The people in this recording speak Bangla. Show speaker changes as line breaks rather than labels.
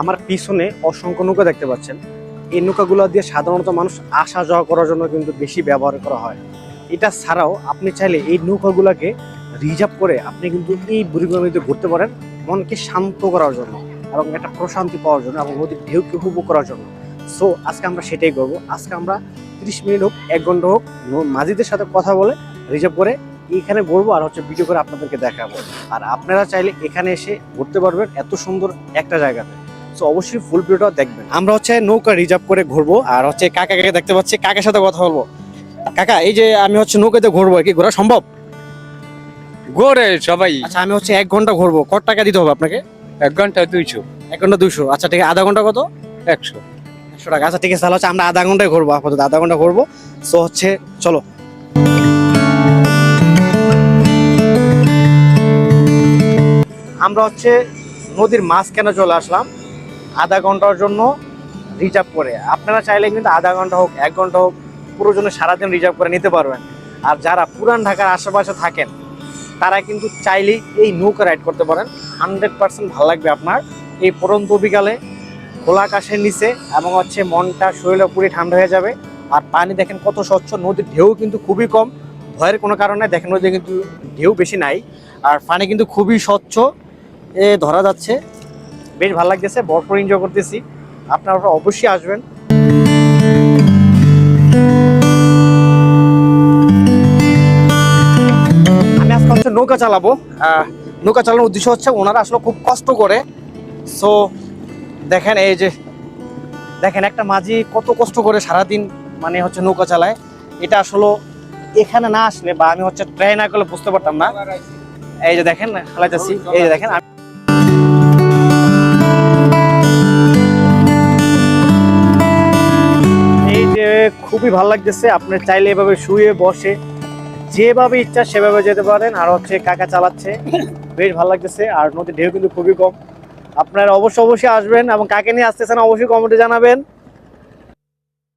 আমার পিছনে অসংখ্য নৌকা দেখতে পাচ্ছেন। এই নৌকাগুলো দিয়ে সাধারণত মানুষ আসা যাওয়া করার জন্য কিন্তু বেশি ব্যবহার করা হয়। এটা ছাড়াও আপনি চাইলে এই নৌকাগুলোকে রিজার্ভ করে আপনি কিন্তু এই বুড়িগঙ্গা নদীতে ঘুরতে পারেন, মনকে শান্ত করার জন্য এবং একটা প্রশান্তি পাওয়ার জন্য এবং নদীর ঢেউকে উপভোগ করার জন্য। সো আজকে আমরা সেটাই করব। আজকে আমরা তিরিশ মিনিট হোক, এক ঘণ্টা হোক মাঝিদের সাথে কথা বলে রিজার্ভ করে এখানে ঘুরবো আর হচ্ছে ভিডিও করে আপনাদেরকে দেখাবো। আর আপনারা চাইলে এখানে এসে ঘুরতে পারবেন এত সুন্দর একটা জায়গাতে। সো অবশ্যই ফুল ভিডিওটা দেখবেন। আমরা হচ্ছে নৌকা রিজার্ভ করে ঘুরবো আর হচ্ছে কাকা কাকে দেখতে পাচ্ছি কাকার সাথে কথা বলব। কাকা এই যে আমি হচ্ছে নৌকাতে ঘুরবো কি ঘোরা সম্ভব?
গোরে সবাই।
আচ্ছা আমি হচ্ছে এক ঘণ্টা ঘুরবো কত টাকা দিতে হবে আপনাকে?
এক ঘণ্টা দুইশো।
এক ঘণ্টা দুইশো। আচ্ছা ঠিক আছে আধা ঘণ্টা কত?
একশো।
একশো টাকা। আচ্ছা ঠিক আছে তাহলে হচ্ছে আমরা আধা ঘন্টায় ঘুরবো আপাতত আধা ঘণ্টা ঘুরবো। সো হচ্ছে চলো। আমরা হচ্ছে নদীর মাঝখানে চলে আসলাম। আধা ঘণ্টার জন্য রিজার্ভ করে। আপনারা চাইলে কিন্তু আধা ঘণ্টা হোক, এক ঘণ্টা হোক, পুরো জন্য সারাদিন রিজার্ভ করে নিতে পারবেন। আর যারা পুরান ঢাকার আশেপাশে থাকেন, তারা কিন্তু চাইলেই এই নৌকা রাইড করতে পারেন। হান্ড্রেড পার্সেন্ট ভালো লাগবে আপনার। এই পরন্ত বিকালে খোলা আকাশের নিচে এবং হচ্ছে মনটা শরীরে পুরো ঠান্ডা হয়ে যাবে। আর পানি দেখেন কত স্বচ্ছ, নদীর ঢেউ কিন্তু খুবই কম। ভয়ের কোনো কারণে দেখেন নদীতে কিন্তু ঢেউ বেশি নাই। আর পানি কিন্তু খুবই স্বচ্ছ, এ ধরা যাচ্ছে। বেশ ভালো লাগতেছে, ভরপুর এনজয় করতেছি। আপনারা অবশ্যই আসবেন। আমি আজকে হচ্ছে নৌকা চালাবো। নৌকা চালানোর উদ্দেশ্য হচ্ছে ওনারা আসলে খুব কষ্ট করে। সো দেখেন এই যে, দেখেন একটা মাঝি কত কষ্ট করে সারাদিন মানে হচ্ছে নৌকা চালায়। এটা আসলে এখানে না আসলে বা আমি হচ্ছে ট্রাই না করলে বুঝতে পারতাম না। এই যে দেখেন খেলাইতেছি এই যে দেখেন খুবই ভালো লাগতেছে। আপনার চাইলে এভাবে শুয়ে বসে যেভাবে ইচ্ছা সেভাবে যেতে পারেন। আর হচ্ছে কাকা চালাচ্ছে। বেশ ভালো লাগতেছে। আর নদীর ঢেউ কিন্তু খুবই কম। আপনারা অবশ্যই অবশ্যই আসবেন এবং কাকে নিয়ে আসতেছেন অবশ্যই কমেন্টে জানাবেন।